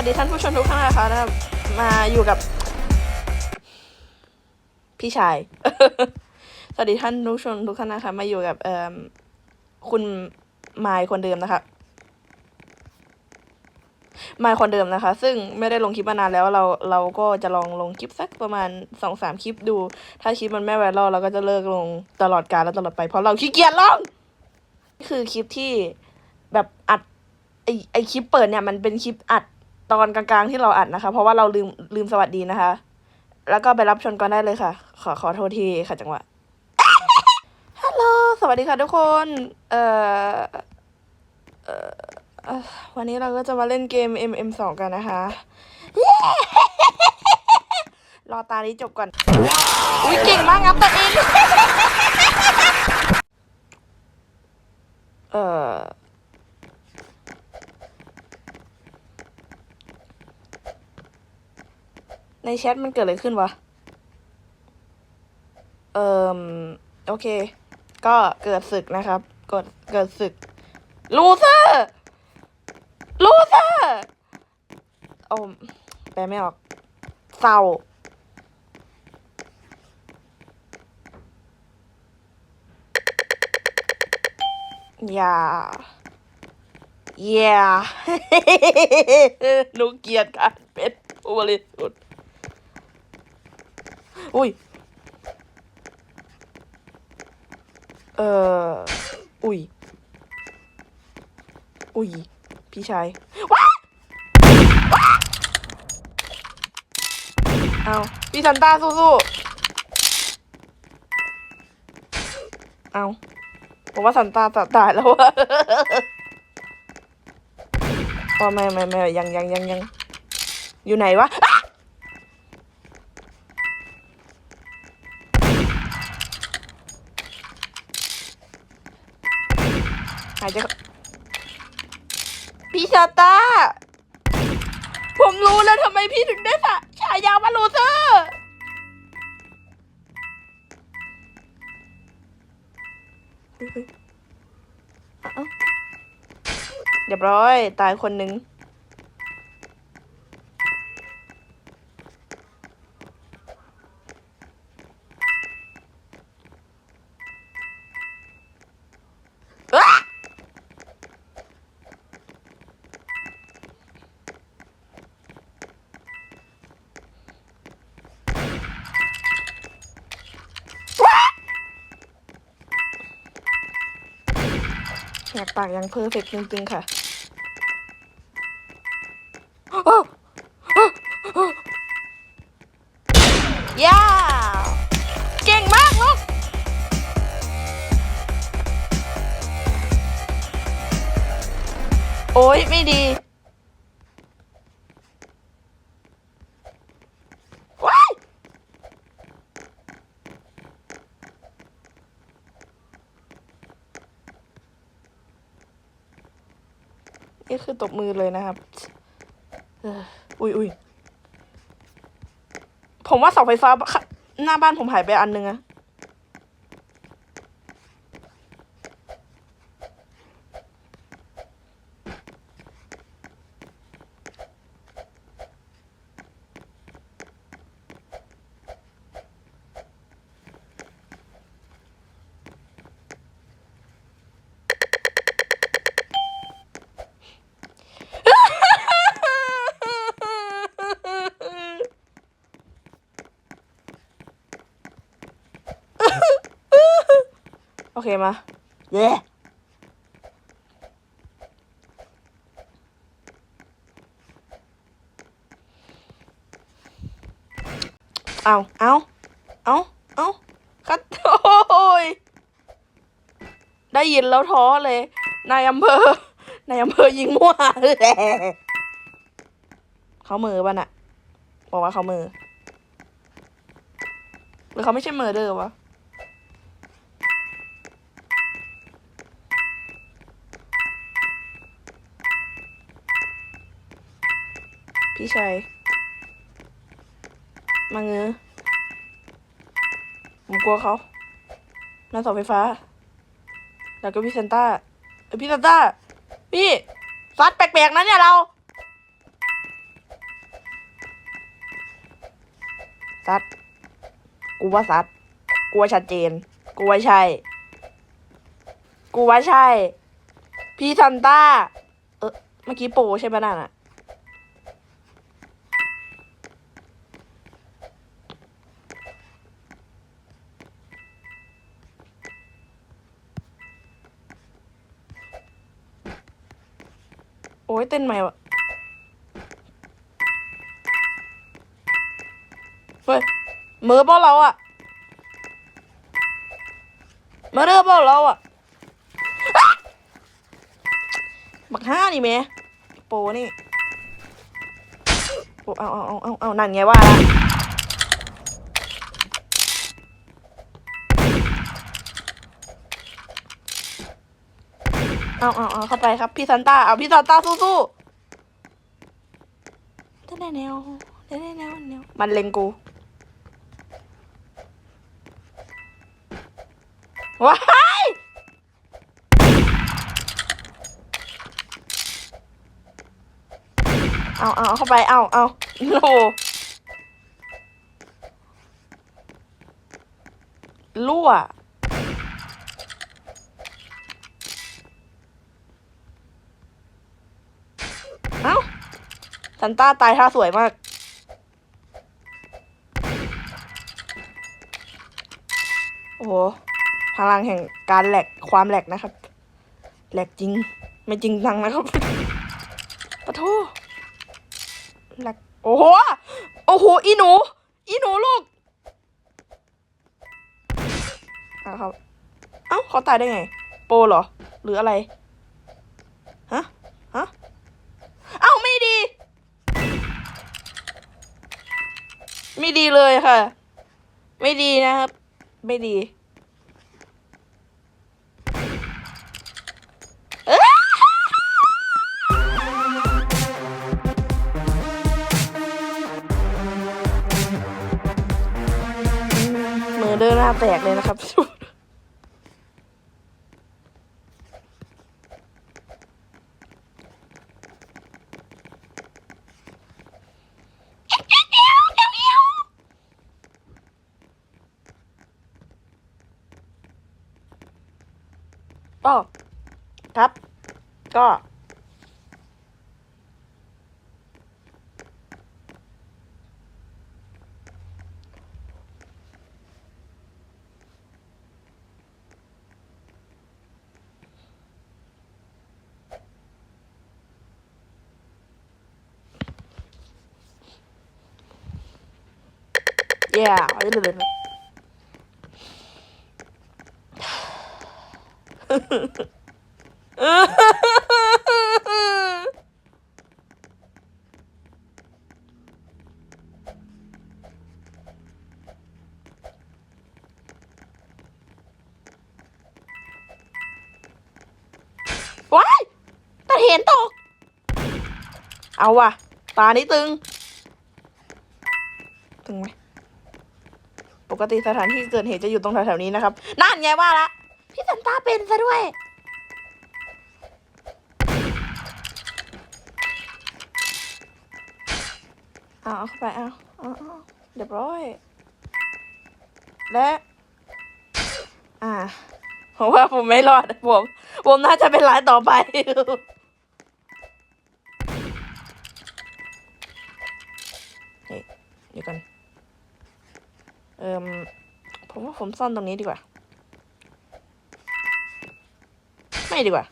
วัสดีท่านผู้ชมทุกท่านนะคะนะครับมาอยู่กับ พี่ชาย สวัสดีท่านผู้ชมทุกท่านนะคะ มาอยู่กับเอ่อคุณไมายคนเดิมนะคะไมายคนเดิมนะคะ ซึ่งไม่ได้ลงคลิปมานานแล้วเราเราก็จะลองลงคลิปสักประมาณสองสามคลิปดู ถ้าคลิปมันไม่ไวรัลเราก็จะเลิกลงตลอดกาลและตลอดไปเพราะเราขี้เกียจลงนี่คือคลิปที่แบบอัดไอไอคลิปเปิดเนี่ยมันเป็นคลิปอัด ตอนกลางๆที่เราอัดนะคะ เพราะว่าเราลืมลืมสวัสดีนะคะ แล้วก็ไปรับชมกันได้เลยค่ะ ขอขอโทษทีค่ะจังหวะฮัลโหลสวัสดีค่ะทุกคนเอ่อเอ่อเอ่อวันนี้เราก็จะมาเล่นเกม MM2 กันนะคะ รอตานี้จบก่อน อุ้ยเก่งมากงับตัวเอง เอ่อ ในแชทมันเกิดอะไรขึ้นวะ เอ่มโอเค ก็เกิดศึกนะครับ กดเกิดศึก ลูเซอร์ ลูเซอร์โอ้แปลไม่ออก เศร้า อย่าอย่าหนูเกลียดการเป็นผู้บริสุทธิ์ อุ้ย เอ่อ อุ้ย อุ้ย พี่ชาย ว้าวเอาพี่ซันต้าสู้ๆ เอาผมว่าซันต้าจะตายแล้ววะอ๋อไม่ไม่ไม่ยังยังยังยังอยู่ไหนวะายใจพี่ชาตา ผมรู้แล้วทำไมพี่ถึงได้สะฉายาว่าลูเซอร์เฮ้ยเฮ้ยเอ้าเรียบร้อย ตายคนหนึ่ง แหกปากยังเพอร์เฟกต์จริงๆค่ะโอ้ย่าเก่งมากลูกโอ้ยไม่ดีว้าย นี่คือตบมือเลยนะครับอุ้ยอุ้ยผมว่าเสาไฟฟ้าหน้าบ้านผมหายไปอันนึงอะโอ เคมาเย้เอาเอาเอาเอาคัดโอ้ยได้ยินแล้วท้อเลยนายอำเภอนายอำเภอยิงมั่วเขามือป่ะน่ะ บอกว่าเขามือหรือเขาไม่ใช่มือเด้อวะ พี่ชายมาเงื้อผมกลัวเขาหน้าเสาไฟฟ้า แล้วก็พี่ซันต้าเออพี่ซันต้า พี่ซัดแปลกๆนั้นเนี่ยเราซัดกูว่าซัดกูว่าชัดเจน กูว่าใช่ กูว่าใช่ พี่ซันต้า เออเมื่อกี้โปใช่ไหมน่ะ โอ้ยเต้นใหม่วะเฮ้ยมือเปล่าเราอะมือเรือเปล่าเราอะบักห้านี่แมโปนี่โอ้เอาเอาเอาเอาเอานั่นไงว่าละ เอาเอาเอาเข้าไปครับ พี่ซันต้าเอาพี่ซันต้าสู้ๆได้แนวแนวได้แนวแนวแนวมันเล็งกูว้ายเอาเอาเอาเข้าไป เอาเอาโลรั่ว เอ้า ซันต้าตายท่าสวยมาก โอ้โห พลังแห่งการแหลกความแหลกนะครับ แหลกจริง ไม่จริงจังนะครับปะโทแหลกโอ้โห โอ้โห อีหนู อีหนูลูกอะครับ เอ้าเขาตายได้ไง โปรเหรอ หรืออะไร ฮะ ฮะ เอ้าไม่ดี ไม่ดีเลยค่ะ ไม่ดีนะครับ ไม่ดีมือเดินหน้าแตกเลยนะครับ ก็ครับ ก็ yeah ว้ายตาเห็นตก เอาว่ะ ตานี้ตึง ตึงไหม ปกติสถานที่เกิดเหตุจะอยู่ตรงแถวๆนี้นะครับ นั่นไงว่าละ พี่สันตาเป็นซะด้วย เอาเอาเข้าไปเอาเอาเอาเรียบร้อย และ อ่าผมว่าผมไม่รอดผมผมน่าจะเป็นรายต่อไปเฮ้ยเดี๋ยวกันเอิมผมว่าผมซ่อนตรงนี้ดีกว่า ไม่ดีกว่า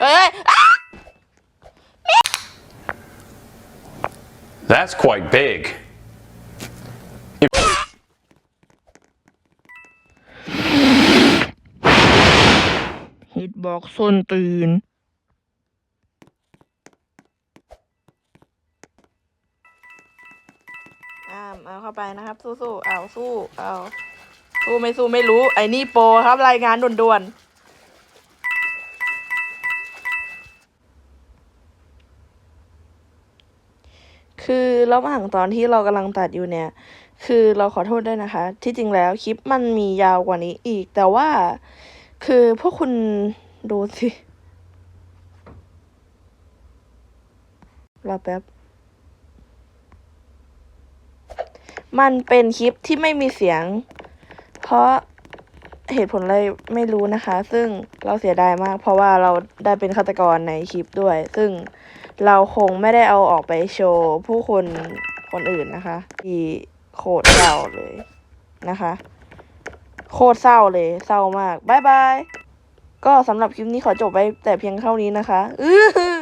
เฮ้ยอะ That's quite big. ฮิต อกส้นตีนอ่าเอาเข้าไปนะครับ สู้ๆเอาสู้เอาสู้ไม่สู้ไม่รู้ ไอ้นี่โปรครับรายงานด่วนๆคือระหว่างตอนที่เรากำลังตัดอยู่เนี่ย คือเราขอโทษด้วยนะคะ ที่จริงแล้วคลิปมันมียาวกว่านี้อีก แต่ว่าคือพวกคุณดูสิรอแป๊บ มันเป็นคลิปที่ไม่มีเสียง เพราะเหตุผลอะไรไม่รู้นะคะ ซึ่งเราเสียดายมาก เพราะว่าเราได้เป็นฆาตกรในคลิปด้วย ซึ่งเราคงไม่ได้เอาออกไปโชว์ผู้คนคนอื่นนะคะที่โคตรเศร้าเลยนะคะ โคตรเศร้าเลยเศร้ามากบายบายก็สำหรับคลิปนี้ขอจบไว้แต่เพียงเท่านี้นะคะ อื้อ